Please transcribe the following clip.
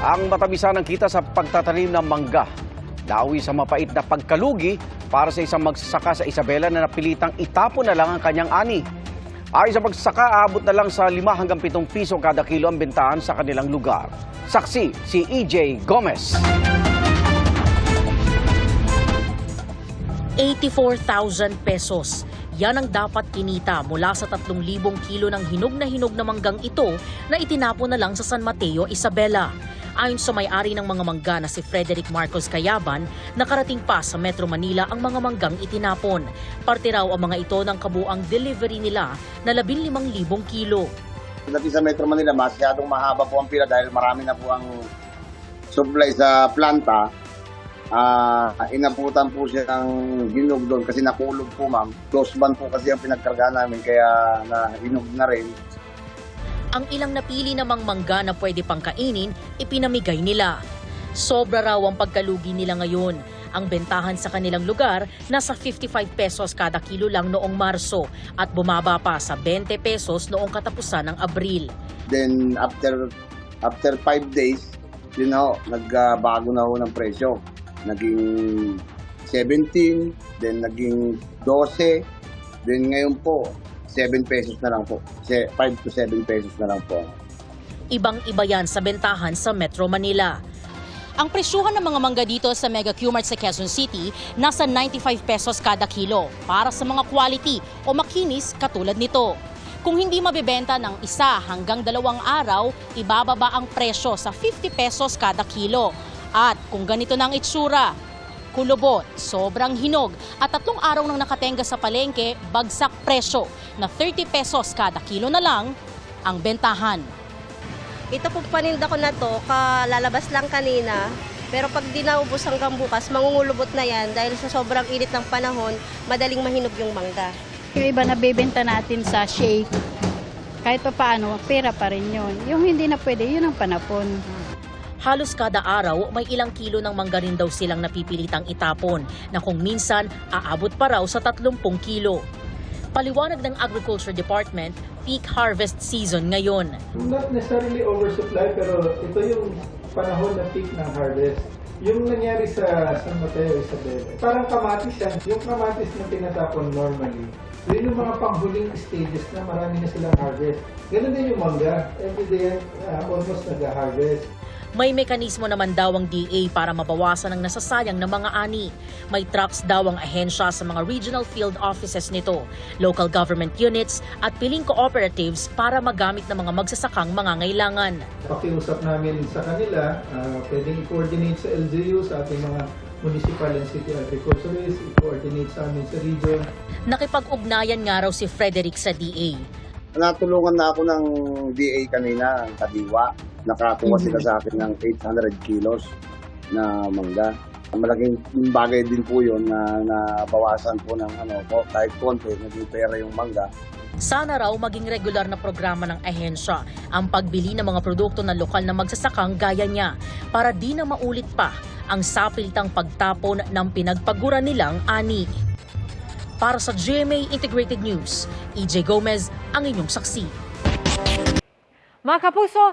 Ang matabisan ng kita sa pagtatanim ng mangga. Dawi sa mapait na pagkalugi para sa isang magsasaka sa Isabela na napilitang itapon na lang ang kanyang ani. Ayon sa magsasaka, aabot na lang sa 5 hanggang 7 piso kada kilo ang bentahan sa kanilang lugar. Saksi, si EJ Gomez. 84,000 pesos. Yan ang dapat kinita mula sa 3,000 kilo ng hinog na hinog na manggang ito na itinapon na lang sa San Mateo, Isabela. Ayon sa may-ari ng mga mangga na si Frederick Marcos Cayaban, nakarating pa sa Metro Manila ang mga manggang itinapon. Parte raw ang mga ito ng kabuang delivery nila na 15,000 kilo. Pagdating sa Metro Manila, masyadong mahaba po ang pila dahil marami na po ang supply sa planta. Ah, inabutan po siya ng ginog doon kasi nakulog po ma'am. Close ban po kasi ang pinagkarga namin kaya na hinog na rin. Ang ilang napili namang mangga na pwede pang kainin, ipinamigay nila. Sobra raw ang pagkalugi nila ngayon. Ang bentahan sa kanilang lugar nasa 55 pesos kada kilo lang noong Marso at bumaba pa sa 20 pesos noong katapusan ng Abril. Then after after 5 days, yun ho, nagbago na ho ng presyo. Naging 17, then naging 12, then ngayon po 7 pesos na lang po. 5 to 7 pesos na lang po. Ibang-iba yan sa bentahan sa Metro Manila. Ang presyuhan ng mga mangga dito sa Mega Qmart sa Quezon City nasa 95 pesos kada kilo para sa mga quality o makinis katulad nito. Kung hindi mabebenta ng isa hanggang dalawang araw, ibababa ang presyo sa 50 pesos kada kilo. At kung ganito na ang itsura, kulubot, sobrang hinog at tatlong araw nang nakatenga sa palengke, bagsak presyo na 30 pesos kada kilo na lang ang bentahan. Ito po paninda ko na to, kalalabas lang kanina. Pero pag di naubos hanggang bukas, mangungulubot na yan dahil sa sobrang init ng panahon, madaling mahinog yung mangga. Yung iba nabebenta natin sa shake, kahit pa paano, pera pa rin yun. Yung hindi na pwede, yun ang panapon. Halos kada araw may ilang kilo ng mangga rin daw silang napipilitang itapon na kung minsan aabot pa raw sa 30 kilo. Paliwanag ng Agriculture Department, peak harvest season ngayon. Not necessarily oversupply, pero ito yung panahon na peak ng harvest. Yung nangyari sa San Mateo Isabela, parang kamatis yan. Yung kamatis na tinatapon normally, yun yung mga panghuling stages na marami na silang harvest. Ganun din yung mangga. Every day, uh, almost nag-harvest. May mekanismo naman daw ang DA para mabawasan ang nasasayang na mga ani. May trucks daw ang ahensya sa mga regional field offices nito, local government units at piling cooperatives para magamit ng mga magsasakang mangangailangan. Pakiusap namin sa kanila, uh, pwedeng i-coordinate sa LGU, sa ating mga municipal and city agriculturists, i-coordinate sa amin sa region. Nakipag-ugnayan nga raw si Frederick sa DA. Natulungan na ako ng DA kanina, ng Kadiwa. Nakakuha sila sa akin ng 800 kilos na mangga. Malaking bagay din po yun na nabawasan po ng ano po, kahit konti, naging pera yung mangga. Sana raw maging regular na programa ng ahensya ang pagbili ng mga produkto ng lokal na magsasakang gaya niya para di na maulit pa ang sapilitang pagtapon ng pinagpagura nilang ani. Para sa GMA Integrated News, EJ Gomez ang inyong saksi. Mga kapuso,